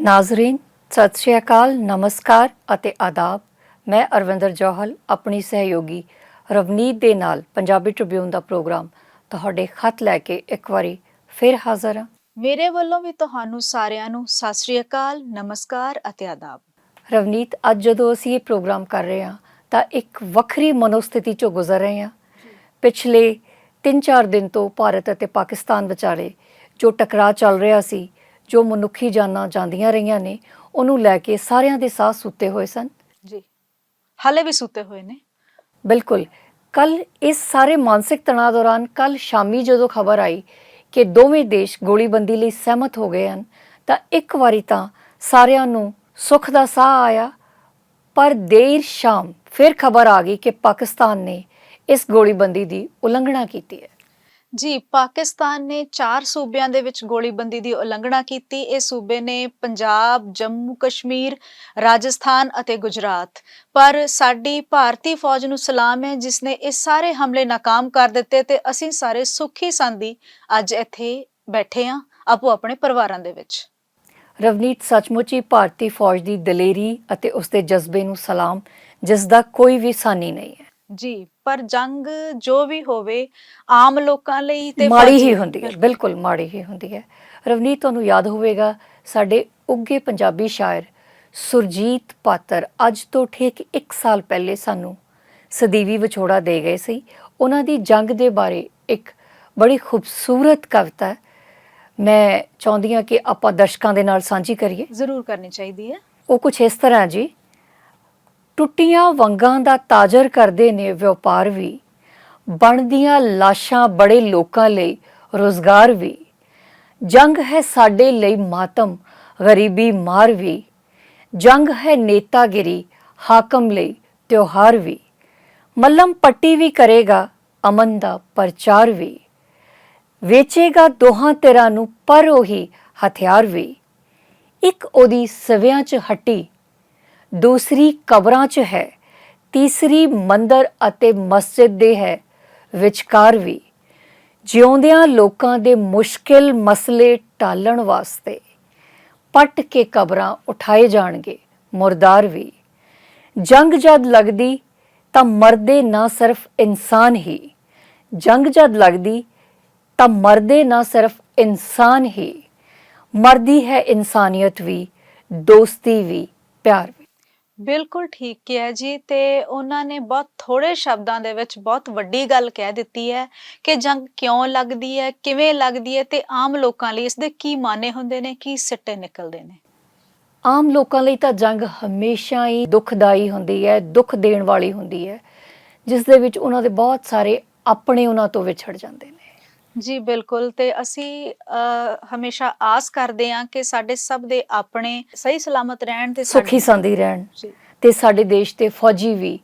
ਨਾਜ਼ਰੀਨ ਸਤਿ ਸ਼੍ਰੀ ਅਕਾਲ ਨਮਸਕਾਰ ਅਤੇ ਆਦਾਬ। ਮੈਂ ਅਰਵਿੰਦਰ ਜੋਹਲ ਆਪਣੀ ਸਹਿਯੋਗੀ ਰਵਨੀਤ ਦੇ ਨਾਲ ਪੰਜਾਬੀ ਟ੍ਰਿਬਿਊਨ ਦਾ ਪ੍ਰੋਗਰਾਮ ਤੁਹਾਡੇ ਖਤ ਲੈ ਕੇ ਇੱਕ ਵਾਰੀ ਫਿਰ ਹਾਜ਼ਰ ਹਾਂ। ਮੇਰੇ ਵੱਲੋਂ ਵੀ ਤੁਹਾਨੂੰ ਸਾਰਿਆਂ ਨੂੰ ਸਤਿ ਸ਼੍ਰੀ ਅਕਾਲ ਨਮਸਕਾਰ ਅਤੇ ਆਦਾਬ। ਰਵਨੀਤ ਅੱਜ ਜਦੋਂ ਅਸੀਂ ਇਹ ਪ੍ਰੋਗਰਾਮ ਕਰ ਰਹੇ ਹਾਂ ਤਾਂ ਇੱਕ ਵੱਖਰੀ ਮਨੋਸਥਿਤੀ ਚੋਂ ਗੁਜ਼ਰ ਰਹੇ ਹਾਂ। ਪਿਛਲੇ 3-4 ਦਿਨ ਤੋਂ ਭਾਰਤ ਅਤੇ ਪਾਕਿਸਤਾਨ ਵਿਚਾਲੇ ਜੋ ਟਕਰਾਅ ਚੱਲ ਰਿਹਾ ਸੀ ਜੋ ਮਨੁੱਖੀ ਜਾਨਾਂ ਜਾਂਦੀਆਂ ਰਹੀਆਂ ਨੇ ਉਹਨੂੰ ਲੈ ਕੇ ਸਾਰਿਆਂ ਦੇ ਸਾਹ ਸੁੱਤੇ ਹੋਏ ਸਨ। ਜੀ। ਹਾਲੇ ਵੀ ਸੁੱਤੇ ਹੋਏ ਨੇ। ਬਿਲਕੁਲ। ਕੱਲ ਇਸ ਸਾਰੇ ਮਾਨਸਿਕ ਤਣਾਅ ਦੌਰਾਨ ਕੱਲ ਸ਼ਾਮੀ ਜਦੋਂ ਖਬਰ ਆਈ ਕਿ ਦੋਵੇਂ ਦੇਸ਼ ਗੋਲੀਬੰਦੀ ਲਈ ਸਹਿਮਤ ਹੋ ਗਏ ਹਨ ਤਾਂ ਇੱਕ ਵਾਰੀ ਤਾਂ ਸਾਰਿਆਂ ਨੂੰ ਸੁੱਖ ਦਾ ਸਾਹ ਆਇਆ ਪਰ ਦੇਰ ਸ਼ਾਮ ਫਿਰ ਖਬਰ ਆ ਗਈ ਕਿ ਪਾਕਿਸਤਾਨ ਨੇ ਇਸ ਗੋਲੀਬੰਦੀ ਦੀ ਉਲੰਘਣਾ ਕੀਤੀ ਹੈ। ਜੀ, ਪਾਕਿਸਤਾਨ ਨੇ ਚਾਰ ਸੂਬਿਆਂ ਦੇ ਵਿੱਚ ਗੋਲੀਬੰਦੀ ਦੀ ਉਲੰਘਣਾ ਕੀਤੀ। ਇਹ ਸੂਬੇ ਨੇ ਪੰਜਾਬ, ਜੰਮੂ, ਕਸ਼ਮੀਰ, ਰਾਜਸਥਾਨ ਅਤੇ ਗੁਜਰਾਤ। ਪਰ ਸਾਡੀ ਭਾਰਤੀ ਫੌਜ ਨੂੰ ਸਲਾਮ ਹੈ ਜਿਸ ਨੇ ਇਹ ਸਾਰੇ ਹਮਲੇ ਨਾਕਾਮ ਕਰ ਦਿੱਤੇ ਤੇ ਅਸੀਂ ਸਾਰੇ ਸੁਖੀ ਸੰਦੀ ਅੱਜ ਇੱਥੇ ਬੈਠੇ ਹਾਂ, ਆਪੋ ਆਪਣੇ ਪਰਿਵਾਰਾਂ ਦੇ ਵਿੱਚ। ਰਵਨੀਤ, ਸੱਚਮੁੱਚ ਹੀ ਭਾਰਤੀ ਫੌਜ ਦੀ ਦਲੇਰੀ ਅਤੇ ਉਸ ਦੇ ਜਜ਼ਬੇ ਨੂੰ ਸਲਾਮ ਜਿਸ ਦਾ ਕੋਈ ਵੀ ਸਾਨੀ ਨਹੀਂ ਹੈ। ਜੀ ਪਰ ਜੰਗ ਜੋ ਵੀ ਹੋਵੇ ਆਮ ਲੋਕਾਂ ਲਈ ਤੇ ਮਾੜੀ ਹੀ ਹੁੰਦੀ ਹੈ ਬਿਲਕੁਲ। ਮਾੜੀ ਹੀ ਹੁੰਦੀ ਹੈ। ਰਵਨੀਤ ਤੁਹਾਨੂੰ ਯਾਦ ਹੋਵੇਗਾ ਸਾਡੇ ਉੱਗੇ ਪੰਜਾਬੀ ਸ਼ਾਇਰ ਸੁਰਜੀਤ ਪਾਤਰ ਅੱਜ ਤੋਂ ਠੀਕ 1 ਸਾਲ ਪਹਿਲੇ ਸਾਨੂੰ ਸਦੀਵੀ ਵਿਛੋੜਾ ਦੇ ਗਏ ਸੀ। ਉਹਨਾਂ ਦੀ ਜੰਗ ਦੇ ਬਾਰੇ ਇੱਕ ਬੜੀ ਖੂਬਸੂਰਤ ਕਵਿਤਾ। ਮੈਂ ਚਾਹੁੰਦੀ ਹਾਂ ਕਿ ਆਪਾਂ ਦਰਸ਼ਕਾਂ ਦੇ ਨਾਲ ਸਾਂਝੀ ਕਰੀਏ। ਜ਼ਰੂਰ ਕਰਨੀ ਚਾਹੀਦੀ ਹੈ। ਉਹ ਕੁਝ ਇਸ ਤਰ੍ਹਾਂ ਜੀ ਟੁੱਟੀਆਂ ਵੰਗਾਂ ਦਾ ਤਾਜਰ ਕਰਦੇ ਨੇ ਵਪਾਰ ਵੀ। ਬਣਦੀਆਂ ਲਾਸ਼ਾਂ ਬੜੇ ਲੋਕਾਂ ਲਈ ਰੋਜ਼ਗਾਰ ਵੀ। ਜੰਗ ਹੈ ਸਾਡੇ ਲਈ ਮਾਤਮ, ਗਰੀਬੀ ਮਾਰ ਵੀ। ਜੰਗ ਹੈ ਨੇਤਾਗਿਰੀ, ਹਾਕਮ ਲਈ ਤਿਉਹਾਰ ਵੀ। ਮੱਲਮ ਪੱਟੀ ਵੀ ਕਰੇਗਾ, ਅਮਨ ਦਾ ਪ੍ਰਚਾਰ ਵੀ। ਵੇਚੇਗਾ ਦੋਹਾਂ ਧਿਰਾਂ ਨੂੰ ਪਰ ਉਹੀ ਹਥਿਆਰ ਵੀ। ਇੱਕ ਉਹਦੀ ਸਵਿਆਂ 'ਚ ਹੱਟੀ ਦੂਸਰੀ ਕਬਰਾਂ 'ਚ ਹੈ, ਤੀਸਰੀ ਮੰਦਰ ਅਤੇ ਮਸਜਿਦ ਦੇ ਹੈ, ਵਿਚਕਾਰ ਵੀ। ਜਿਉਂਦਿਆਂ ਲੋਕਾਂ ਦੇ ਮੁਸ਼ਕਿਲ ਮਸਲੇ ਟਾਲਣ ਵਾਸਤੇ ਪੱਟ ਕੇ ਕਬਰਾਂ ਉਠਾਏ ਜਾਣਗੇ, ਮੁਰਦਾਰ ਵੀ। ਜੰਗ ਜਦ ਲੱਗਦੀ, ਤਾਂ ਮਰਦੇ ਨਾ ਸਿਰਫ ਇਨਸਾਨ ਹੀ। ਜੰਗ ਜਦ ਲੱਗਦੀ, ਤਾਂ ਮਰਦੇ ਨਾ ਸਿਰਫ ਇਨਸਾਨ ਹੀ। ਮਰਦੀ ਹੈ ਇਨਸਾਨੀਅਤ ਵੀ, ਦੋਸਤੀ ਵੀ, ਪਿਆਰ ਬਿਲਕੁਲ ਠੀਕ ਕਿਹਾ ਜੀ, ਤੇ ਉਹਨਾਂ ਨੇ ਬਹੁਤ ਥੋੜੇ ਸ਼ਬਦਾਂ ਦੇ ਵਿੱਚ ਬਹੁਤ ਵੱਡੀ ਗੱਲ ਕਹਿ ਦਿੱਤੀ ਹੈ ਕਿ ਜੰਗ ਕਿਉਂ ਲੱਗਦੀ ਹੈ, ਕਿਵੇਂ ਲੱਗਦੀ ਹੈ ਤੇ ਆਮ ਲੋਕਾਂ ਲਈ ਇਸ ਦੇ ਕੀ ਮਾਨੇ ਹੁੰਦੇ ਨੇ, ਕੀ ਸਿੱਟੇ ਨਿਕਲਦੇ ਨੇ। ਆਮ ਲੋਕਾਂ ਲਈ ਤਾਂ ਜੰਗ ਹਮੇਸ਼ਾ ਹੀ ਦੁਖਦਾਈ ਹੁੰਦੀ ਹੈ, ਦੁੱਖ ਦੇਣ ਵਾਲੀ ਹੁੰਦੀ ਹੈ, ਜਿਸ ਦੇ ਵਿੱਚ ਉਹਨਾਂ ਦੇ ਬਹੁਤ ਸਾਰੇ ਆਪਣੇ ਉਹਨਾਂ ਤੋਂ ਵਿਛੜ ਜਾਂਦੇ ਨੇ। ਜੀ ਬਿਲਕੁਲ। ਤੇ ਅਸੀਂ ਹਮੇਸ਼ਾ ਆਸ ਕਰਦੇ ਹਾਂ ਕਿ ਸਾਡੇ ਸਭ ਦੇ ਆਪਣੇ ਸਹੀ ਸਲਾਮਤ ਰਹਿਣ ਤੇ ਸੁਖੀ ਸੰਦੀ ਰਹਿਣ ਤੇ ਸਾਡੇ ਦੇਸ਼ ਦੇ ਫੌਜੀ ਵੀ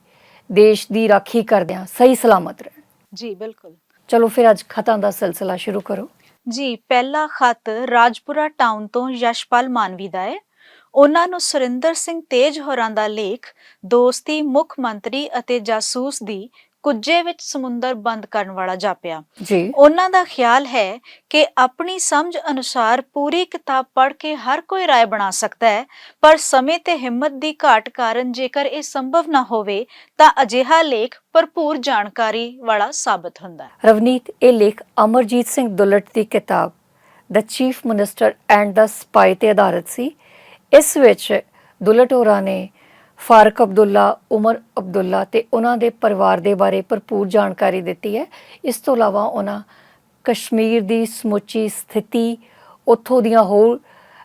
ਦੇਸ਼ ਦੀ ਰਾਖੀ ਕਰਦਿਆਂ ਸਹੀ ਸਲਾਮਤ ਰਹਿਣ। ਜੀ ਬਿਲਕੁਲ। ਚਲੋ ਫਿਰ ਅੱਜ ਖਤਾਂ ਦਾ ਸਿਲਸਿਲਾ ਸ਼ੁਰੂ ਕਰੋ। ਜੀ ਪਹਿਲਾ ਖਤ ਰਾਜਪੁਰਾ ਟਾਊਨ ਤੋਂ ਯਸ਼ਪਾਲ ਮਾਨਵੀ ਦਾ ਹੈ। ਉਹਨਾਂ ਨੂੰ ਸੁਰਿੰਦਰ ਸਿੰਘ ਤੇਜ ਹੋਰਾਂ ਦਾ ਲੇਖ ਦੋਸਤੀ ਮੁੱਖ ਮੰਤਰੀ ਅਤੇ ਜਾਸੂਸ ਦੀ ਕੁੱਜੇ ਵਿੱਚ ਸਮੁੰਦਰ ਬੰਦ ਕਰਨ ਵਾਲਾ ਜਾਪਿਆ। ਜੀ। ਉਹਨਾਂ ਦਾ ਖਿਆਲ ਹੈ ਕਿ ਆਪਣੀ ਸਮਝ ਅਨੁਸਾਰ ਪੂਰੀ ਕਿਤਾਬ ਪੜ੍ਹ ਕੇ ਹਰ ਕੋਈ ਰਾਏ ਬਣਾ ਸਕਦਾ ਹੈ ਪਰ ਸਮੇਂ ਤੇ ਹਿੰਮਤ ਦੀ ਘਾਟ ਕਾਰਨ ਜੇਕਰ ਇਹ ਸੰਭਵ ਨਾ ਹੋਵੇ ਤਾਂ ਅਜਿਹਾ ਲੇਖ ਭਰਪੂਰ ਜਾਣਕਾਰੀ ਵਾਲਾ ਸਾਬਤ ਹੁੰਦਾ ਹੈ। ਰਵਨੀਤ ਇਹ ਲੇਖ ਅਮਰਜੀਤ ਸਿੰਘ ਦੁਲਟ ਦੀ ਕਿਤਾਬ the chief minister and the spy ਤੇ ਆਧਾਰਿਤ ਸੀ। ਇਸ ਵਿੱਚ ਦੁਲਟ ਹੋਰਾਂ ਨੇ ਫਾਰਕ ਅਬਦੁੱਲਾ ਉਮਰ ਅਬਦੁੱਲਾ ਤੇ ਉਹਨਾਂ ਦੇ ਪਰਿਵਾਰ ਦੇ ਬਾਰੇ ਭਰਪੂਰ ਜਾਣਕਾਰੀ ਦਿੱਤੀ ਹੈ। ਇਸ ਤੋਂ ਇਲਾਵਾ ਉਹਨਾਂ ਕਸ਼ਮੀਰ ਦੀ ਸਮੁੱਚੀ ਸਥਿਤੀ ਉੱਥੋਂ ਦੀਆਂ ਹੋਰ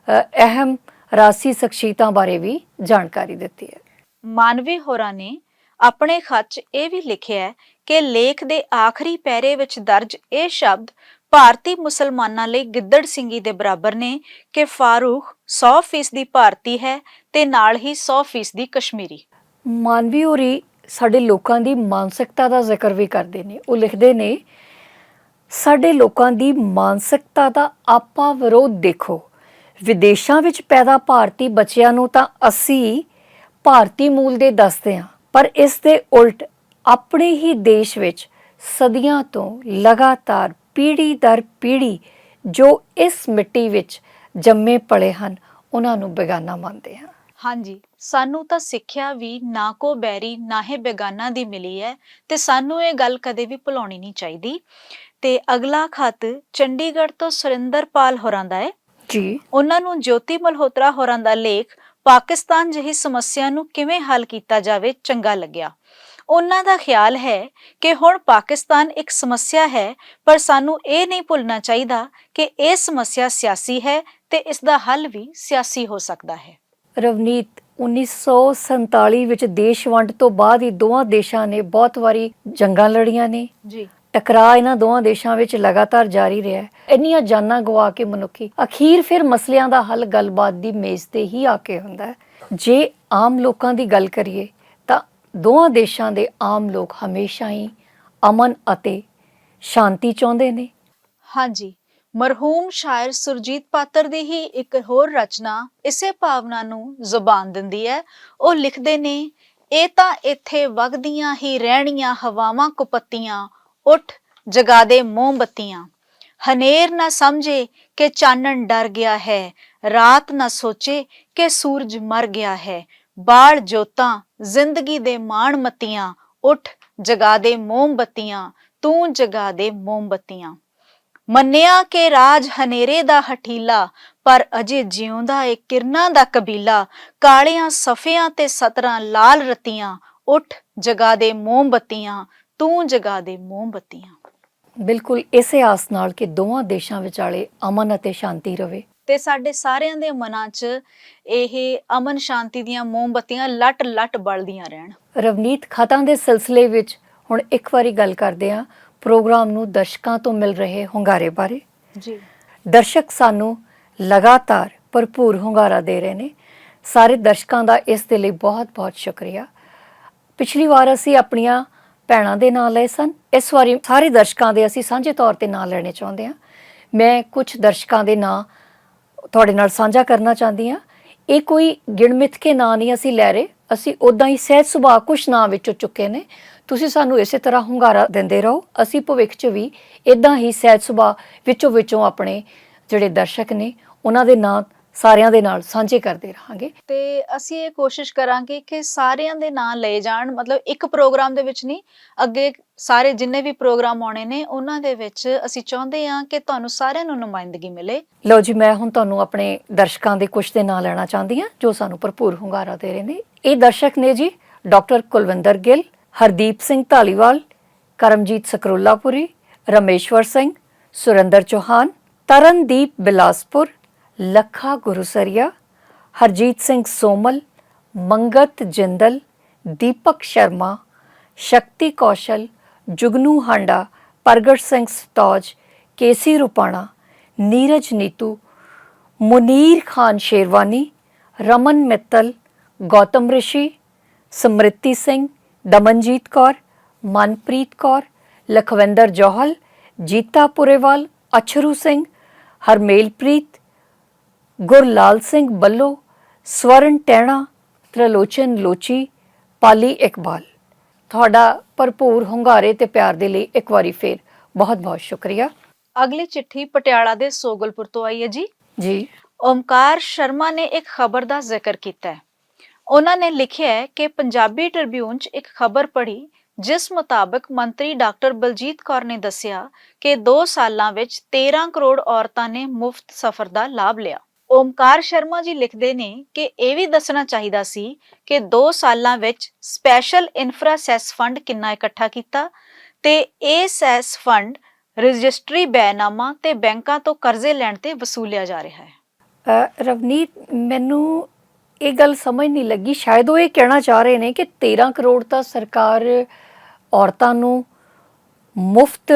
ਅ, ਅਹਿਮ ਰਾਸੀ ਸ਼ਖਸੀਅਤਾਂ ਬਾਰੇ ਵੀ ਜਾਣਕਾਰੀ ਦਿੱਤੀ ਹੈ। ਮਾਨਵੀ ਹੋਰਾਂ ਨੇ ਆਪਣੇ ਖਤ 'ਚ ਇਹ ਵੀ ਲਿਖਿਆ ਹੈ ਕਿ ਲੇਖ ਦੇ ਆਖਰੀ ਪੈਰੇ ਵਿੱਚ ਦਰਜ ਇਹ ਸ਼ਬਦ ਭਾਰਤੀ ਮੁਸਲਮਾਨਾਂ ਲਈ ਗਿੱਦੜ ਸਿੰਘੀ ਦੇ ਬਰਾਬਰ ਨੇ ਕਿ ਫਾਰੂਖ 100% ਭਾਰਤੀ ਹੈ ਤੇ ਨਾਲ ਹੀ 100% ਕਸ਼ਮੀਰੀ। ਮਾਨਵੀ ਹੋਰੀ ਸਾਡੇ ਲੋਕਾਂ ਦੀ ਮਾਨਸਿਕਤਾ ਦਾ ਜ਼ਿਕਰ ਵੀ ਕਰਦੇ ਨੇ। ਉਹ ਲਿਖਦੇ ਨੇ, ਸਾਡੇ ਲੋਕਾਂ ਦੀ ਮਾਨਸਿਕਤਾ ਦਾ ਆਪਾ ਵਿਰੋਧ ਦੇਖੋ। ਵਿਦੇਸ਼ਾਂ ਵਿੱਚ ਪੈਦਾ ਭਾਰਤੀ ਬੱਚਿਆਂ ਨੂੰ ਤਾਂ ਅਸੀਂ ਭਾਰਤੀ ਮੂਲ ਦੇ ਦੱਸਦੇ ਹਾਂ, ਪਰ ਇਸ ਦੇ ਉਲਟ ਆਪਣੇ ਹੀ ਦੇਸ਼ ਵਿੱਚ ਸਦੀਆਂ ਤੋਂ ਲਗਾਤਾਰ ਪੀੜ੍ਹੀ ਦਰ ਪੀੜ੍ਹੀ ਜੋ ਇਸ ਮਿੱਟੀ ਵਿੱਚ ਜੰਮੇ ਪਲੇ ਹਨ ਉਹਨਾਂ ਨੂੰ ਬੇਗਾਨਾ ਮੰਨਦੇ ਹਾਂ। ਹਾਂਜੀ ਸਾਨੂੰ ਤਾਂ ਸਿੱਖਿਆ ਵੀ ਨਾ ਕੋ ਬੈਰੀ ਨਾ ਹੈ ਬੇਗਾਨਾ ਦੀ ਮਿਲੀ ਹੈ ਤੇ ਸਾਨੂੰ ਇਹ ਗੱਲ ਕਦੇ ਵੀ ਭੁਲਾਉਣੀ ਨਹੀਂ ਚਾਹੀਦੀ। ਤੇ ਅਗਲਾ ਖਤ ਚੰਡੀਗੜ੍ਹ ਤੋਂ ਸੁਰਿੰਦਰਪਾਲ ਹੋਰਾਂ ਦਾ ਹੈ। ਜੀ। ਉਹਨਾਂ ਨੂੰ ਜੋਤੀ ਮਲਹੋਤਰਾ ਹੋਰਾਂ ਦਾ ਲੇਖ ਪਾਕਿਸਤਾਨ ਜਿਹੀ ਸਮੱਸਿਆ ਨੂੰ ਕਿਵੇਂ ਹੱਲ ਕੀਤਾ ਜਾਵੇ ਚੰਗਾ ਲੱਗਿਆ। ਉਹਨਾਂ ਦਾ ਖਿਆਲ ਹੈ ਕਿ ਹੁਣ ਪਾਕਿਸਤਾਨ ਇੱਕ ਸਮੱਸਿਆ ਹੈ ਪਰ ਸਾਨੂੰ ਇਹ ਨਹੀਂ ਭੁੱਲਣਾ ਚਾਹੀਦਾ ਕਿ ਇਹ ਸਮੱਸਿਆ ਸਿਆਸੀ ਹੈ ਤੇ ਇਸ ਦਾ ਹੱਲ ਵੀ ਸਿਆਸੀ ਹੋ ਸਕਦਾ ਹੈ। ਰਵਨੀਤ 1947 ਵਿੱਚ ਦੇਸ਼ ਵੰਡ ਤੋਂ ਬਾਅਦ ਹੀ ਦੋਵਾਂ ਦੇਸ਼ਾਂ ਨੇ ਬਹੁਤ ਵਾਰੀ ਜੰਗਾਂ ਲੜੀਆਂ ਨੇ। ਜੀ। ਟਕਰਾਅ ਇਹਨਾਂ ਦੋਵਾਂ ਦੇਸ਼ਾਂ ਵਿੱਚ ਲਗਾਤਾਰ ਜਾਰੀ ਰਿਹਾ ਹੈ। ਇੰਨੀਆਂ ਜਾਨਾਂ ਗਵਾ ਕੇ ਮਨੁੱਖੀ ਅਖੀਰ ਫਿਰ ਮਸਲਿਆਂ ਦਾ ਹੱਲ ਗੱਲਬਾਤ ਦੀ ਮੇਜ਼ ਤੇ ਹੀ ਆ ਕੇ ਹੁੰਦਾ ਹੈ। ਜੇ ਆਮ ਲੋਕਾਂ ਦੀ ਗੱਲ ਕਰੀਏ ਤਾਂ ਦੋਵਾਂ ਦੇਸ਼ਾਂ ਦੇ ਆਮ ਲੋਕ ਹਮੇਸ਼ਾ ਹੀ ਅਮਨ ਅਤੇ ਸ਼ਾਂਤੀ ਚਾਹੁੰਦੇ ਨੇ। ਹਾਂਜੀ, ਮਰਹੂਮ ਸ਼ਾਇਰ ਸੁਰਜੀਤ ਪਾਤਰ ਦੀ ਹੀ ਇੱਕ ਹੋਰ ਰਚਨਾ ਇਸੇ ਭਾਵਨਾ ਨੂੰ ਜ਼ੁਬਾਨ ਦਿੰਦੀ ਹੈ। ਉਹ ਲਿਖਦੇ ਨੇ, ਇਹ ਤਾਂ ਇੱਥੇ ਵਗਦੀਆਂ ਹੀ ਰਹਿਣੀਆਂ ਹਵਾਵਾਂ ਕੁਪੱਤੀਆਂ, ਉੱਠ, ਜਗਾ ਦੇ ਮੋਮਬੱਤੀਆਂ। ਹਨੇਰ ਨਾ ਸਮਝੇ ਕਿ ਚਾਨਣ ਡਰ ਗਿਆ ਹੈ, ਰਾਤ ਨਾ ਸੋਚੇ ਕਿ ਸੂਰਜ ਮਰ ਗਿਆ ਹੈ। ਬਾਲ ਜੋਤਾਂ, ਜ਼ਿੰਦਗੀ ਦੇ ਮਾਣ ਮਤੀਆਂ, ਉੱਠ ਜਗਾ ਦੇ ਮੋਮਬੱਤੀਆਂ, ਤੂੰ ਜਗਾ ਦੇ ਮੋਮਬੱਤੀਆਂ। ਮੰਨਿਆ ਕਿ ਰਾਜ ਹਨੇਰੇ ਦਾ ਹਠੀਲਾ, ਪਰ ਅਜੇ ਜਿਉਂਦਾ ਏ ਕਿਰਨਾਂ ਦਾ ਕਬੀਲਾ। ਕਾਲੀਆਂ ਸਫਿਆਂ ਤੇ ਸਤਰਾਂ ਲਾਲ ਰਤੀਆਂ, ਉੱਠ ਜਗਾ ਦੇ ਮੋਮਬੱਤੀਆਂ, ਤੂੰ ਜਗਾ ਦੇ ਮੋਮਬੱਤੀਆਂ। ਬਿਲਕੁਲ ਇਸੇ ਆਸ ਨਾਲ ਕਿ ਦੋਵਾਂ ਦੇਸ਼ਾਂ ਵਿਚਾਲੇ ਅਮਨ ਅਤੇ ਸ਼ਾਂਤੀ ਰਵੇ। ਤੇ ਸਾਡੇ ਸਾਰਿਆਂ ਦੇ ਮਨਾਂ 'ਚ ਇਹ ਅਮਨ ਸ਼ਾਂਤੀ ਦੀਆਂ ਮੋਮਬੱਤੀਆਂ ਲਟ ਲਟ ਬਲਦੀਆਂ ਰਹਿਣ। ਰਵਨੀਤ ਖਤਾਂ ਦੇ ਸਿਲਸਿਲੇ ਵਿੱਚ ਹੁਣ ਇੱਕ ਵਾਰੀ ਗੱਲ ਕਰਦੇ ਹਾਂ। ਪ੍ਰੋਗਰਾਮ ਨੂੰ ਦਰਸ਼ਕਾਂ ਤੋਂ ਮਿਲ ਰਹੇ ਹੁੰਗਾਰੇ ਬਾਰੇ। ਜੀ। ਦਰਸ਼ਕ ਸਾਨੂੰ ਲਗਾਤਾਰ ਭਰਪੂਰ ਹੁੰਗਾਰਾ ਦੇ ਰਹੇ ਨੇ। ਸਾਰੇ ਦਰਸ਼ਕਾਂ ਦਾ ਇਸ ਦੇ ਲਈ ਬਹੁਤ-ਬਹੁਤ ਸ਼ੁਕਰੀਆ। ਪਿਛਲੀ ਵਾਰ ਅਸੀਂ ਆਪਣੀਆਂ ਭੈਣਾਂ ਦੇ ਨਾਂ ਲਏ ਸਨ। ਇਸ ਵਾਰੀ ਸਾਰੇ ਦਰਸ਼ਕਾਂ ਦੇ ਅਸੀਂ ਸਾਂਝੇ ਤੌਰ ਤੇ ਨਾਂ ਲੈਣੇ ਚਾਹੁੰਦੇ ਹਾਂ। ਮੈਂ ਕੁਝ ਦਰਸ਼ਕਾਂ ਦੇ ਨਾਂ ਤੁਹਾਡੇ ਨਾਲ ਸਾਂਝਾ ਕਰਨਾ ਚਾਹੁੰਦੀ ਹਾਂ। ਇਹ ਕੋਈ ਗਿਣਮਿਤ ਕੇ ਨਾਂ ਨਹੀਂ ਅਸੀਂ ਲੈ ਰਹੇ। ਅਸੀਂ ਉਦਾਂ ਹੀ ਸਹਿਜ ਸੁਭਾਅ ਕੁਛ ਨਾਂ ਵਿੱਚੋਂ ਚੁੱਕੇ ਨੇ। ਤੁਸੀਂ ਸਾਨੂੰ ਇਸੇ ਤਰ੍ਹਾਂ ਹੁੰਗਾਰਾ ਦਿੰਦੇ ਰਹੋ। ਅਸੀਂ ਭਵਿੱਖ 'ਚ ਵੀ ਇਦਾਂ ਹੀ ਸਹਿਜ ਸੁਭਾਅ ਵਿੱਚੋਂ ਵਿੱਚੋਂ ਆਪਣੇ ਜਿਹੜੇ ਦਰਸ਼ਕ ਨੇ, ਉਹਨਾਂ ਦੇ ਨਾਂ ਸਾਰਿਆਂ ਦੇ ਨਾਲ ਸਾਂਝੇ ਕਰਦੇ ਰਹਾਂਗੇ। ਤੇ ਅਸੀਂ ਇਹ ਕੋਸ਼ਿਸ਼ ਕਰਾਂਗੇ ਕਿ ਸਾਰਿਆਂ ਦੇ ਨਾਂ ਲਏ ਜਾਣ ਮਤਲਬ ਇੱਕ ਪ੍ਰੋਗਰਾਮ ਦੇ ਵਿੱਚ ਨਹੀਂ ਅੱਗੇ ਸਾਰੇ ਜਿੰਨੇ ਵੀ ਪ੍ਰੋਗਰਾਮ ਆਉਣੇ ਨੇ ਉਹਨਾਂ ਦੇ ਵਿੱਚ ਅਸੀਂ ਚਾਹੁੰਦੇ ਹਾਂ ਕਿ ਤੁਹਾਨੂੰ ਸਾਰਿਆਂ ਨੂੰ ਨੁਮਾਇੰਦਗੀ ਮਿਲੇ। ਲਓ ਜੀ ਮੈਂ ਹੁਣ ਤੁਹਾਨੂੰ ਆਪਣੇ ਦਰਸ਼ਕਾਂ ਦੇ ਕੁਝ ਦੇ ਨਾਂ ਲੈਣਾ ਚਾਹੁੰਦੀ ਹਾਂ ਜੋ ਸਾਨੂੰ ਭਰਪੂਰ ਹੁੰਗਾਰਾ ਦੇ ਰਹੇ ਨੇ। ਇਹ ਦਰਸ਼ਕ ਨੇ ਜੀ ਡਾਕਟਰ ਕੁਲਵਿੰਦਰ ਗਿੱਲ ਹਰਦੀਪ ਸਿੰਘ ਢਾਲੀਵਾਲ ਕਰਮਜੀਤ ਸਕਰੋਲਾਪੁਰੀ ਰਮੇਸ਼ਵਰ ਸਿੰਘ ਸੁਰਿੰਦਰ ਚੌਹਾਨ ਤਰਨਦੀਪ ਬਿਲਾਸਪੁਰ ਲੱਖਾ ਗੁਰੂਸਰੀਆ, ਹਰਜੀਤ ਸਿੰਘ ਸੋਮਲ, ਮੰਗਤ ਜਿੰਦਲ, ਦੀਪਕ ਸ਼ਰਮਾ, ਸ਼ਕਤੀ ਕੌਸ਼ਲ, ਜੁਗਨੂ ਹਾਂਡਾ, ਪ੍ਰਗਟ ਸਿੰਘ ਸਤੌਜ, ਕੇਸੀ ਰੁਪਾਣਾ, ਨੀਰਜ ਨੀਤੂ, ਮੁਨੀਰ ਖਾਨ ਸ਼ੇਰਵਾਨੀ, ਰਮਨ ਮਿੱਤਲ, ਗੌਤਮ ਰਿਸ਼ੀ, ਸਮ੍ਰਿਤੀ ਸਿੰਘ, ਦਮਨਜੀਤ ਕੌਰ, ਮਨਪ੍ਰੀਤ ਕੌਰ, ਲਖਵਿੰਦਰ ਜੋਹਲ, ਜੀਤਾ ਪੁਰੇਵਾਲ, ਅਛਰੂ ਸਿੰਘ, ਹਰਮੇਲਪ੍ਰੀਤ ਗੁਰਲਾਲ ਸਿੰਘ ਬੱਲੋ ਸਵਰਨ ਟੈਣਾ ਤ੍ਰਿਲੋਚਨ ਲੋਚੀ ਪਾਲੀ ਇਕਬਾਲ। ਤੁਹਾਡਾ ਭਰਪੂਰ ਹੁੰਗਾਰੇ ਤੇ ਪਿਆਰ ਦੇ ਲਈ ਇੱਕ ਵਾਰੀ ਫੇਰ ਬਹੁਤ ਬਹੁਤ ਸ਼ੁਕਰੀਆ। ਅਗਲੀ ਚਿੱਠੀ ਪਟਿਆਲਾ ਦੇ ਸੋਗਲਪੁਰ ਤੋਂ ਆਈ ਹੈ ਜੀ। ਜੀ। ਓਮਕਾਰ ਸ਼ਰਮਾ ਨੇ ਇੱਕ ਖਬਰ ਦਾ ਜ਼ਿਕਰ ਕੀਤਾ ਹੈ। ਉਹਨਾਂ ਨੇ ਲਿਖਿਆ ਹੈ ਕਿ ਪੰਜਾਬੀ ਟ੍ਰਿਬਿਊਨ 'ਚ ਇੱਕ ਖਬਰ ਪੜ੍ਹੀ ਜਿਸ ਮੁਤਾਬਕ ਮੰਤਰੀ ਡਾਕਟਰ ਬਲਜੀਤ ਕੌਰ ਨੇ ਦੱਸਿਆ ਕਿ 2 ਸਾਲਾਂ ਵਿੱਚ 13 ਕਰੋੜ ਔਰਤਾਂ ਨੇ ਮੁਫਤ ਸਫ਼ਰ ਦਾ ਲਾਭ ਲਿਆ। ਓਮਕਾਰ ਸ਼ਰਮਾ ਜੀ ਲਿਖਦੇ ਨੇ ਕਿ ਇਹ ਵੀ ਦੱਸਣਾ ਚਾਹੀਦਾ ਸੀ ਕਿ 2 ਸਾਲਾਂ ਵਿੱਚ ਸਪੈਸ਼ਲ ਇਨਫਰਾਸੈਸ ਫੰਡ ਕਿੰਨਾ ਇਕੱਠਾ ਕੀਤਾ ਤੇ ਇਹ ਸੈਸ ਫੰਡ ਰਜਿਸਟਰੀ ਬੈਨਾਮਾ ਤੇ ਬੈਂਕਾਂ ਤੋਂ ਕਰਜ਼ੇ ਲੈਣ ਤੇ ਵਸੂਲਿਆ ਜਾ ਰਿਹਾ ਹੈ। ਰਵਨੀਤ, ਮੈਨੂੰ ਇਹ ਗੱਲ ਸਮਝ ਨਹੀਂ ਲੱਗੀ। ਸ਼ਾਇਦ ਉਹ ਇਹ ਕਹਿਣਾ ਚਾਹ ਰਹੇ ਨੇ ਕਿ 13 ਕਰੋੜ ਤਾਂ ਸਰਕਾਰ ਔਰਤਾਂ ਨੂੰ ਮੁਫਤ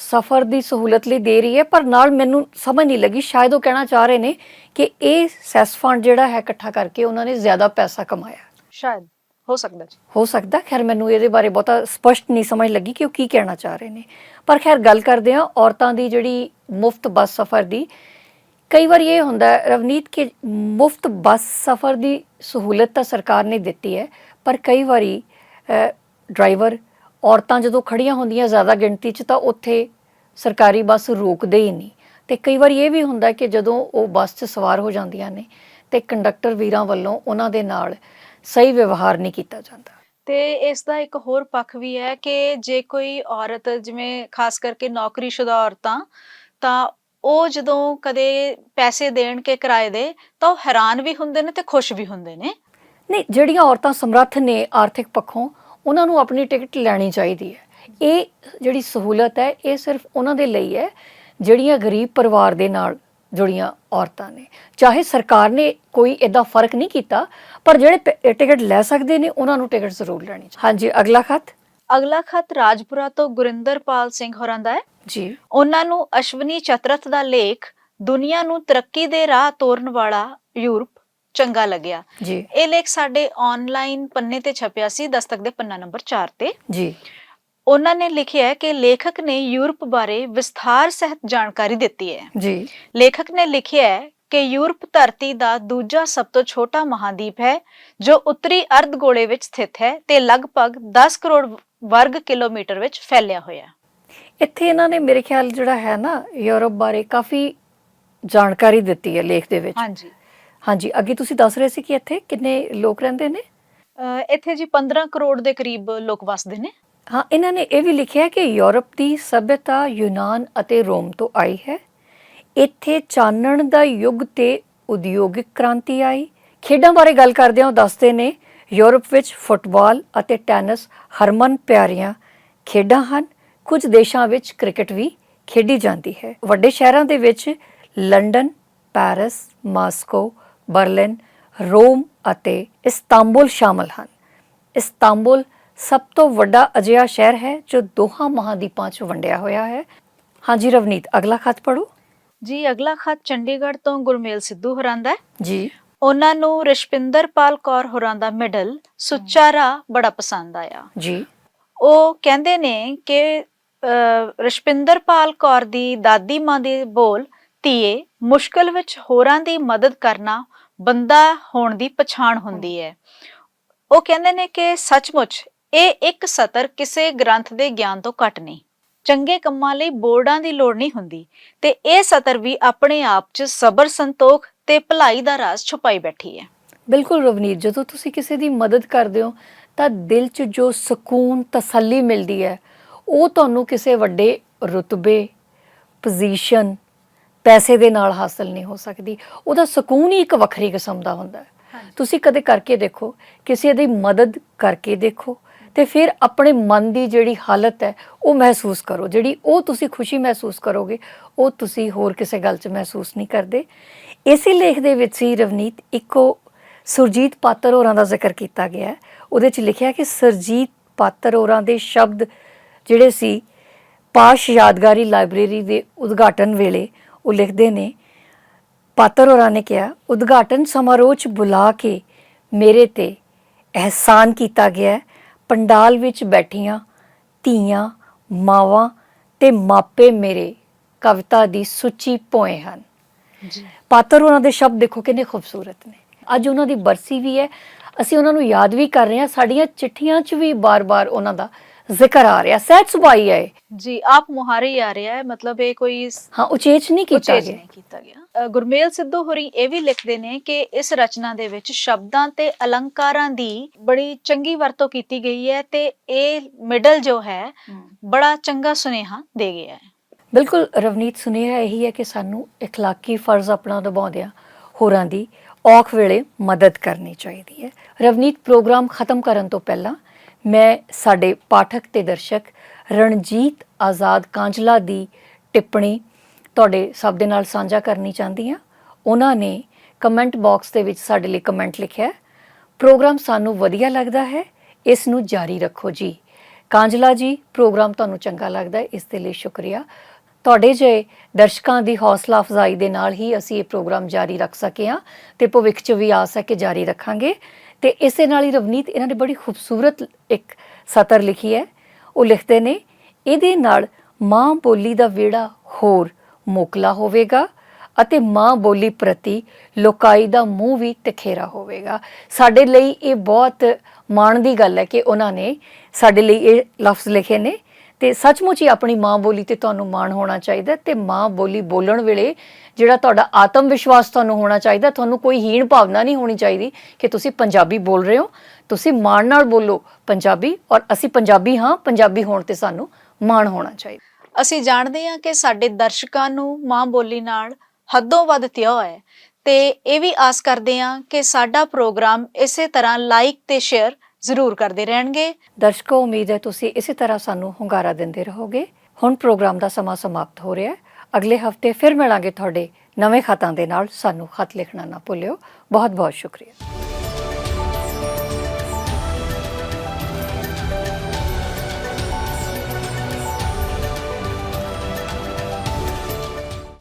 ਸਫ਼ਰ ਦੀ ਸਹੂਲਤ ਲਈ ਦੇ ਰਹੀ ਹੈ ਪਰ ਨਾਲ ਮੈਨੂੰ ਸਮਝ ਨਹੀਂ ਲੱਗੀ। ਸ਼ਾਇਦ ਉਹ ਕਹਿਣਾ ਚਾਹ ਰਹੇ ਨੇ ਕਿ ਇਹ ਸੈਸ ਫੰਡ ਜਿਹੜਾ ਹੈ ਇਕੱਠਾ ਕਰਕੇ ਉਹਨਾਂ ਨੇ ਜ਼ਿਆਦਾ ਪੈਸਾ ਕਮਾਇਆ। ਸ਼ਾਇਦ ਹੋ ਸਕਦਾ ਜੀ। ਹੋ ਸਕਦਾ। ਖੈਰ ਮੈਨੂੰ ਇਹਦੇ ਬਾਰੇ ਬਹੁਤਾ ਸਪਸ਼ਟ ਨਹੀਂ ਸਮਝ ਲੱਗੀ ਕਿ ਉਹ ਕੀ ਕਹਿਣਾ ਚਾਹ ਰਹੇ ਨੇ। ਪਰ ਖੈਰ ਗੱਲ ਕਰਦੇ ਹਾਂ ਔਰਤਾਂ ਦੀ ਜਿਹੜੀ ਮੁਫਤ ਬੱਸ ਸਫ਼ਰ ਦੀ। ਕਈ ਵਾਰ ਇਹ ਹੁੰਦਾ ਹੈ ਰਵਨੀਤ ਕਿ ਮੁਫਤ ਬੱਸ ਸਫ਼ਰ ਦੀ ਸਹੂਲਤ ਤਾਂ ਸਰਕਾਰ ਨੇ ਦਿੱਤੀ ਹੈ ਪਰ ਕਈ ਵਾਰੀ ਡਰਾਈਵਰ ਔਰਤਾਂ ਜਦੋਂ ਖੜੀਆਂ ਹੁੰਦੀਆਂ ਜ਼ਿਆਦਾ ਗਿਣਤੀ 'ਚ ਤਾਂ ਉੱਥੇ ਸਰਕਾਰੀ ਬੱਸ ਰੋਕਦੇ ਹੀ ਨਹੀਂ। ਤੇ ਕਈ ਵਾਰ ਇਹ ਵੀ ਹੁੰਦਾ ਕਿ ਜਦੋਂ ਉਹ ਬੱਸ 'ਚ ਸਵਾਰ ਹੋ ਜਾਂਦੀਆਂ ਨੇ ਤੇ ਕੰਡਕਟਰ ਵੀਰਾਂ ਵੱਲੋਂ ਉਹਨਾਂ ਦੇ ਨਾਲ ਸਹੀ ਵਿਵਹਾਰ ਨਹੀਂ ਕੀਤਾ ਜਾਂਦਾ। ਤੇ ਇਸ ਦਾ ਇੱਕ ਹੋਰ ਪੱਖ ਵੀ ਹੈ ਕਿ ਜੇ ਕੋਈ ਔਰਤ ਜਿਵੇਂ ਖਾਸ ਕਰਕੇ ਨੌਕਰੀਸ਼ੁਦਾ ਔਰਤਾਂ ਤਾਂ ਉਹ ਜਦੋਂ ਕਦੇ ਪੈਸੇ ਦੇਣ ਕੇ ਕਿਰਾਏ ਦੇ ਤਾਂ ਉਹ ਹੈਰਾਨ ਵੀ ਹੁੰਦੇ ਨੇ ਤੇ ਖੁਸ਼ ਵੀ ਹੁੰਦੇ ਨੇ। ਨਹੀਂ ਜਿਹੜੀਆਂ ਔਰਤਾਂ ਸਮਰੱਥ ਨੇ ਆਰਥਿਕ ਪੱਖੋਂ ਉਹਨਾਂ ਨੂੰ ਆਪਣੀ ਟਿਕਟ ਲੈਣੀ ਚਾਹੀਦੀ ਹੈ। ਇਹ ਜਿਹੜੀ ਸਹੂਲਤ ਹੈ ਇਹ ਸਿਰਫ ਉਹਨਾਂ ਦੇ ਲਈ ਹੈ ਜਿਹੜੀਆਂ ਗਰੀਬ ਪਰਿਵਾਰ ਦੇ ਨਾਲ ਜੁੜੀਆਂ ਔਰਤਾਂ ਨੇ। ਚਾਹੇ ਸਰਕਾਰ ਨੇ ਕੋਈ ਇਦਾਂ ਫ਼ਰਕ ਨਹੀਂ ਕੀਤਾ ਪਰ ਜਿਹੜੇ ਟਿਕਟ ਲੈ ਸਕਦੇ ਨੇ ਉਹਨਾਂ ਨੂੰ ਟਿਕਟ ਜ਼ਰੂਰ ਲੈਣੀ ਚਾਹੀਦੀ। ਹਾਂਜੀ ਅਗਲਾ ਖਤ? ਅਗਲਾ ਖਤ ਰਾਜਪੁਰਾ ਤੋਂ ਗੁਰਿੰਦਰਪਾਲ ਸਿੰਘ ਹੋਰਾਂ ਦਾ ਹੈ। ਜੀ। ਉਹਨਾਂ ਨੂੰ ਅਸ਼ਵਨੀ ਚਤਰਥ ਦਾ ਲੇਖ ਦੁਨੀਆ ਨੂੰ ਤਰੱਕੀ ਦੇ ਰਾਹ ਤੋਰਨ ਵਾਲਾ ਯੂਰਪ ਚੰਗਾ ਲੱਗਿਆ। ਜੀ। ਇਹ ਲੇਖ ਸਾਡੇ ਆਨਲਾਈਨ ਪੰਨੇ ਤੇ ਛਪਿਆ ਸੀ ਦਸਤਕ ਦੇ ਪੰਨਾ ਨੰਬਰ 4 ਤੇ। ਜੀ। ਉਹਨਾਂ ਨੇ ਲਿਖਿਆ ਹੈ ਕਿ ਲੇਖਕ ਨੇ ਯੂਰਪ ਬਾਰੇ ਵਿਸਥਾਰ ਸਹਿਤ ਜਾਣਕਾਰੀ ਦਿੱਤੀ ਹੈ। ਜੀ। ਲੇਖਕ ਨੇ ਲਿਖਿਆ ਹੈ ਕਿ ਯੂਰਪ ਧਰਤੀ ਦਾ ਦੂਜਾ ਸਭ ਤੋਂ ਛੋਟਾ ਮਹਾਦੀਪ ਹੈ ਜੋ ਉੱਤਰੀ ਅਰਧ ਗੋਲੇ ਵਿੱਚ ਸਥਿਤ ਹੈ ਤੇ ਲਗਭਗ 10 ਕਰੋੜ ਵਰਗ ਕਿਲੋਮੀਟਰ ਵਿੱਚ ਫੈਲਿਆ ਹੋਇਆ ਹੈ। ਇੱਥੇ ਇਹਨਾਂ ਨੇ ਮੇਰੇ ਖਿਆਲ ਜਿਹੜਾ ਹੈ ਨਾ ਯੂਰਪ ਬਾਰੇ ਕਾਫੀ ਜਾਣਕਾਰੀ ਦਿੱਤੀ ਹੈ ਲੇਖ ਦੇ ਵਿੱਚ। ਹਾਂਜੀ। ਹਾਂਜੀ ਅੱਗੇ ਤੁਸੀਂ ਦੱਸ ਰਹੇ ਸੀ ਕਿ ਇੱਥੇ ਕਿੰਨੇ ਲੋਕ ਰਹਿੰਦੇ ਨੇ? ਅਹ ਇੱਥੇ ਜੀ 15 ਕਰੋੜ ਦੇ ਕਰੀਬ ਲੋਕ ਵਸਦੇ ਨੇ। ਹਾਂ ਇਹਨਾਂ ਨੇ ਇਹ ਵੀ ਲਿਖਿਆ ਕਿ ਯੂਰਪ ਦੀ ਸਭਿਅਤਾ ਯੂਨਾਨ ਅਤੇ ਰੋਮ ਤੋਂ ਆਈ ਹੈ। ਇੱਥੇ ਚਾਨਣ ਦਾ ਯੁੱਗ ਤੇ ਉਦਯੋਗਿਕ ਕ੍ਰਾਂਤੀ ਆਈ। ਖੇਡਾਂ ਬਾਰੇ ਗੱਲ ਕਰਦੇ ਹਾਂ ਉਹ ਦੱਸਦੇ ਨੇ ਯੂਰਪ ਵਿੱਚ ਫੁੱਟਬਾਲ ਅਤੇ ਟੈਨਿਸ ਹਰਮਨ ਪਿਆਰੀਆਂ ਖੇਡਾਂ ਹਨ। ਕੁਝ ਦੇਸ਼ਾਂ ਵਿੱਚ ਕ੍ਰਿਕਟ ਵੀ ਖੇਡੀ ਜਾਂਦੀ ਹੈ। ਵੱਡੇ ਸ਼ਹਿਰਾਂ ਦੇ ਵਿੱਚ London Paris Moscow Berlin Rome ਅਤੇ ਇਸਤਾਂਬੁਲ ਸ਼ਾਮਲ ਹਨ। ਇਸਤਾਂਬੁਲ ਸਭ ਤੋਂ ਵੱਡਾ ਅਜਿਹਾ ਸ਼ਹਿਰ ਹੈ ਜੋ ਦੋਹਾਂ ਮਹਾਦੀਪਾਂ 'ਚ ਵੰਡਿਆ ਹੋਇਆ ਹੈ। ਹਾਂਜੀ ਰਵਨੀਤ ਅਗਲਾ ਖਤ ਪੜੋ ਜੀ ਅਗਲਾ ਖਤ ਚੰਡੀਗੜ੍ਹ ਤੋਂ ਗੁਰਮੇਲ ਸਿੱਧੂ ਹੋਰਾਂ ਦਾ ਹੈ। ਜੀ। ਉਹਨਾਂ ਨੂੰ ਰਿਸ਼ਪਿੰਦਰਪਾਲ ਕੌਰ ਹੋਰਾਂ ਦਾ ਮੈਡਲ ਸੁੱਚਾ ਰਾਹ ਬੜਾ ਪਸੰਦ ਆਇਆ। ਜੀ। ਉਹ ਕਹਿੰਦੇ ਨੇ ਕਿ ਰਿਸ਼ਪਿੰਦਰਪਾਲ ਕੌਰ ਦੀ ਦਾਦੀ ਮਾਂ ਦੇ ਬੋਲ ਧੀਏ, ਮੁਸ਼ਕਲ ਵਿੱਚ ਹੋਰਾਂ ਦੀ ਮਦਦ ਕਰਨਾ ਬੰਦਾ ਹੋਣ ਦੀ ਪਛਾਣ ਹੁੰਦੀ ਹੈ। ਉਹ ਕਹਿੰਦੇ ਨੇ ਕਿ ਸੱਚਮੁੱਚ ਇਹ ਇੱਕ ਸਤਰ ਕਿਸੇ ਗ੍ਰੰਥ ਦੇ ਗਿਆਨ ਤੋਂ ਘੱਟ ਨਹੀਂ। ਚੰਗੇ ਕੰਮਾਂ ਲਈ ਬੋਰਡਾਂ ਦੀ ਲੋੜ ਨਹੀਂ ਹੁੰਦੀ ਤੇ ਇਹ ਸਤਰ ਵੀ ਆਪਣੇ ਆਪ 'ਚ ਸਬਰ ਸੰਤੋਖ ਤੇ ਭਲਾਈ ਦਾ ਰਾਜ਼ ਛੁਪਾਈ ਬੈਠੀ ਹੈ। ਬਿਲਕੁਲ ਰਵਨੀਤ, ਜਦੋਂ ਤੁਸੀਂ ਕਿਸੇ ਦੀ ਮਦਦ ਕਰਦੇ ਹੋ, ਤਾਂ ਦਿਲ 'ਚ ਜੋ ਸਕੂਨ, ਤਸੱਲੀ ਮਿਲਦੀ ਹੈ, ਉਹ ਤੁਹਾਨੂੰ ਕਿਸੇ ਵੱਡੇ ਰੁਤਬੇ ਪੋਜੀਸ਼ਨ ਪੈਸੇ ਦੇ ਨਾਲ ਹਾਸਲ ਨਹੀਂ ਹੋ ਸਕਦੀ। ਉਹਦਾ ਸਕੂਨ ਹੀ ਇੱਕ ਵੱਖਰੀ ਕਿਸਮ ਦਾ ਹੁੰਦਾ ਹੈ। ਤੁਸੀਂ ਕਦੇ ਕਰਕੇ ਦੇਖੋ ਕਿਸੇ ਦੀ ਮਦਦ ਕਰਕੇ ਦੇਖੋ ਤੇ ਫਿਰ ਆਪਣੇ ਮਨ ਦੀ ਜਿਹੜੀ ਹਾਲਤ ਹੈ ਉਹ ਮਹਿਸੂਸ ਕਰੋ। ਜਿਹੜੀ ਉਹ ਤੁਸੀਂ ਖੁਸ਼ੀ ਮਹਿਸੂਸ ਕਰੋਗੇ ਉਹ ਤੁਸੀਂ ਹੋਰ ਕਿਸੇ ਗੱਲ 'ਚ ਮਹਿਸੂਸ ਨਹੀਂ ਕਰਦੇ। ਇਸੇ ਲੇਖ ਦੇ ਵਿੱਚ ਹੀ ਰਵਨੀਤ ਇੱਕੋ ਸੁਰਜੀਤ ਪਾਤਰ ਹੋਰਾਂ ਦਾ ਜ਼ਿਕਰ ਕੀਤਾ ਗਿਆ ਉਹਦੇ 'ਚ ਲਿਖਿਆ ਕਿ ਸੁਰਜੀਤ ਪਾਤਰ ਹੋਰਾਂ ਦੇ ਸ਼ਬਦ ਜਿਹੜੇ ਸੀ ਪਾਸ਼ ਯਾਦਗਾਰੀ ਲਾਇਬ੍ਰੇਰੀ ਦੇ ਉਦਘਾਟਨ ਵੇਲੇ ਉਹ ਲਿਖਦੇ ਨੇ ਪਾਤਰ ਹੋਰਾਂ ਨੇ ਕਿਹਾ ਉਦਘਾਟਨ ਸਮਾਰੋਹ 'ਚ ਬੁਲਾ ਕੇ ਮੇਰੇ ਤੇ ਅਹਿਸਾਨ ਕੀਤਾ ਗਿਆ। ਪੰਡਾਲ ਵਿੱਚ ਬੈਠੀਆਂ ਧੀਆਂ ਮਾਵਾਂ ਤੇ ਮਾਪੇ ਮੇਰੇ ਕਵਿਤਾ ਦੀ ਸੁੱਚੀ ਪੋਏ ਹਨ। ਜੀ। ਪਾਤਰ ਉਹਨਾਂ ਦੇ ਸ਼ਬਦ ਦੇਖੋ ਕਿੰਨੇ ਖੂਬਸੂਰਤ ਨੇ। ਅੱਜ ਉਹਨਾਂ ਦੀ ਬਰਸੀ ਵੀ ਹੈ। ਅਸੀਂ ਉਹਨਾਂ ਨੂੰ ਯਾਦ ਵੀ ਕਰ ਰਹੇ ਹਾਂ। ਸਾਡੀਆਂ ਚਿੱਠੀਆਂ 'ਚ ਵੀ ਬਾਰ-ਬਾਰ ਉਹਨਾਂ ਦਾ ਜ਼ਿਕਰ ਆ ਰਿਹਾ ਸਹਿਜ ਸੁਭਾਈ ਹੈ ਇਹ। ਜੀ ਆਪ ਮੁਹਾਰੇ ਹੀ ਆ ਰਿਹਾ ਹੈ ਮਤਲਬ ਇਹ ਕੋਈ ਹਾਂ ਉਚੇਚ ਨਹੀਂ ਕੀਤਾ ਉਚੇਚ ਗਿਆ ਨਹੀਂ ਕੀਤਾ ਗਿਆ ਅ, ਗੁਰਮੇਲ ਸਿੱਧੂ ਹੋਰੀ ਇਹ ਵੀ ਲਿਖਦੇ ਨੇ ਕਿ ਇਸ ਰਚਨਾ ਦੇ ਵਿੱਚ ਸ਼ਬਦਾਂ ਤੇ ਅਲੰਕਾਰਾਂ ਦੀ ਬੜੀ ਚੰਗੀ ਵਰਤੋਂ ਕੀਤੀ ਗਈ ਹੈ ਤੇ ਇਹ ਮਿਡਲ ਜੋ ਹੈ ਬੜਾ ਚੰਗਾ ਸੁਨੇਹਾ ਦੇ ਗਿਆ ਹੈ ਬਿਲਕੁਲ ਰਵਨੀਤ ਸੁਨੇਹਾ ਇਹੀ ਹੈ ਕਿ ਸਾਨੂੰ اخلاقی ਫਰਜ਼ ਆਪਣਾ ਨਿਭਾਉਂਦਿਆਂ ਹੋਰਾਂ ਦੀ ਔਖ ਵੇਲੇ ਮਦਦ ਕਰਨੀ ਚਾਹੀਦੀ ਹੈ ਰਵਨੀਤ ਪ੍ਰੋਗਰਾਮ ਖਤਮ ਕਰਨ ਤੋਂ ਪਹਿਲਾਂ ਮੈਂ ਸਾਡੇ ਪਾਠਕ ਤੇ ਦਰਸ਼ਕ ਰਣਜੀਤ ਆਜ਼ਾਦ ਕਾਂਜਲਾ ਦੀ ਟਿੱਪਣੀ ਤੁਹਾਡੇ ਸਭ ਦੇ ਨਾਲ ਸਾਂਝਾ ਕਰਨੀ ਚਾਹੁੰਦੀ ਹਾਂ। ਉਹਨਾਂ ਨੇ ਕਮੈਂਟ ਬਾਕਸ ਦੇ ਵਿੱਚ ਸਾਡੇ ਲਈ ਕਮੈਂਟ ਲਿਖਿਆ ਪ੍ਰੋਗਰਾਮ ਸਾਨੂੰ ਵਧੀਆ ਲੱਗਦਾ ਹੈ, ਇਸ ਨੂੰ ਜਾਰੀ ਰੱਖੋ ਜੀ। ਕਾਂਜਲਾ ਜੀ, ਪ੍ਰੋਗਰਾਮ ਤੁਹਾਨੂੰ ਚੰਗਾ ਲੱਗਦਾ ਹੈ, ਇਸ ਦੇ ਲਈ ਸ਼ੁਕਰੀਆ। ਤੁਹਾਡੇ ਜੇ ਦਰਸ਼ਕਾਂ ਦੀ ਹੌਸਲਾ ਅਫਜ਼ਾਈ ਦੇ ਨਾਲ ਹੀ ਅਸੀਂ ਇਹ ਪ੍ਰੋਗਰਾਮ ਜਾਰੀ ਰੱਖ ਸਕੇ ਹਾਂ ਤੇ ਭਵਿੱਖ 'ਚ ਵੀ ਆਸ ਹੈ ਕਿ ਜਾਰੀ ਰੱਖਾਂਗੇ। ਤੇ ਇਸੇ ਨਾਲ ਹੀ ਰਵਨੀਤ ਇਹਨਾਂ ਨੇ ਬੜੀ ਖੂਬਸੂਰਤ ਇੱਕ ਸਤਰ ਲਿਖੀ ਹੈ। ਉਹ ਲਿਖਦੇ ਨੇ, ਇਹਦੇ ਨਾਲ ਮਾਂ ਬੋਲੀ ਦਾ ਵਿੜਾ ਹੋਰ ਮੋਕਲਾ ਹੋਵੇਗਾ ਅਤੇ ਮਾਂ ਬੋਲੀ ਪ੍ਰਤੀ ਲੋਕਾਈ ਦਾ ਮੂੰਹ ਵੀ ਤਖੇਰਾ ਹੋਵੇਗਾ। ਸਾਡੇ ਲਈ ਇਹ ਬਹੁਤ ਮਾਣ ਦੀ ਗੱਲ ਹੈ ਕਿ ਉਹਨਾਂ ਨੇ ਸਾਡੇ ਲਈ ਇਹ ਲਫ਼ਜ਼ ਲਿਖੇ ਨੇ ਤੇ ਸੱਚਮੁੱਚ ਹੀ ਆਪਣੀ ਮਾਂ ਬੋਲੀ ਤੇ ਤੁਹਾਨੂੰ ਮਾਣ ਹੋਣਾ ਚਾਹੀਦਾ ਹੈ ਤੇ ਮਾਂ ਬੋਲੀ ਬੋਲਣ ਵੇਲੇ ਜਿਹੜਾ ਤੁਹਾਡਾ ਆਤਮ ਵਿਸ਼ਵਾਸ ਤੁਹਾਨੂੰ ਹੋਣਾ ਚਾਹੀਦਾ ਤੁਹਾਨੂੰ ਕੋਈ ਹੀਣ ਭਾਵਨਾ ਨਹੀਂ ਹੋਣੀ ਚਾਹੀਦੀ ਕਿ ਤੁਸੀਂ ਪੰਜਾਬੀ ਬੋਲ ਰਹੇ ਹੋ। ਤੁਸੀਂ ਮਾਣ ਨਾਲ ਬੋਲੋ ਪੰਜਾਬੀ ਔਰ ਅਸੀਂ ਪੰਜਾਬੀ ਹਾਂ ਪੰਜਾਬੀ ਹੋਣ ਤੇ ਸਾਨੂੰ ਮਾਣ ਹੋਣਾ ਚਾਹੀਦਾ। ਅਸੀਂ ਜਾਣਦੇ ਹਾਂ ਕਿ ਸਾਡੇ ਦਰਸ਼ਕਾਂ ਨੂੰ ਮਾਂ ਬੋਲੀ ਨਾਲ ਹੱਦੋਂ ਵੱਧ ਤਿਉ ਹੈ ਤੇ ਇਹ ਵੀ ਆਸ ਕਰਦੇ ਹਾਂ ਕਿ ਸਾਡਾ ਪ੍ਰੋਗਰਾਮ ਇਸੇ ਤਰ੍ਹਾਂ ਲਾਈਕ ਤੇ ਸ਼ੇਅਰ ਜ਼ਰੂਰ ਕਰਦੇ ਰਹਿਣਗੇ। ਦਰਸ਼ਕੋ ਉਮੀਦ ਹੈ ਤੁਸੀਂ ਇਸੇ ਤਰ੍ਹਾਂ ਸਾਨੂੰ ਹੁੰਗਾਰਾ ਦਿੰਦੇ ਰਹੋਗੇ। ਹੁਣ ਪ੍ਰੋਗਰਾਮ ਦਾ ਸਮਾਂ ਸਮਾਪਤ ਹੋ ਰਿਹਾ ਹੈ। ਅਗਲੇ ਹਫ਼ਤੇ ਫਿਰ ਮਿਲਾਂਗੇ ਤੁਹਾਡੇ ਨਵੇਂ ਖਤਾਂ ਦੇ ਨਾਲ। ਸਾਨੂੰ ਖਤ ਲਿਖਣਾ ਨਾ ਭੁੱਲਿਓ। ਬਹੁਤ ਬਹੁਤ ਸ਼ੁਕਰੀਆ।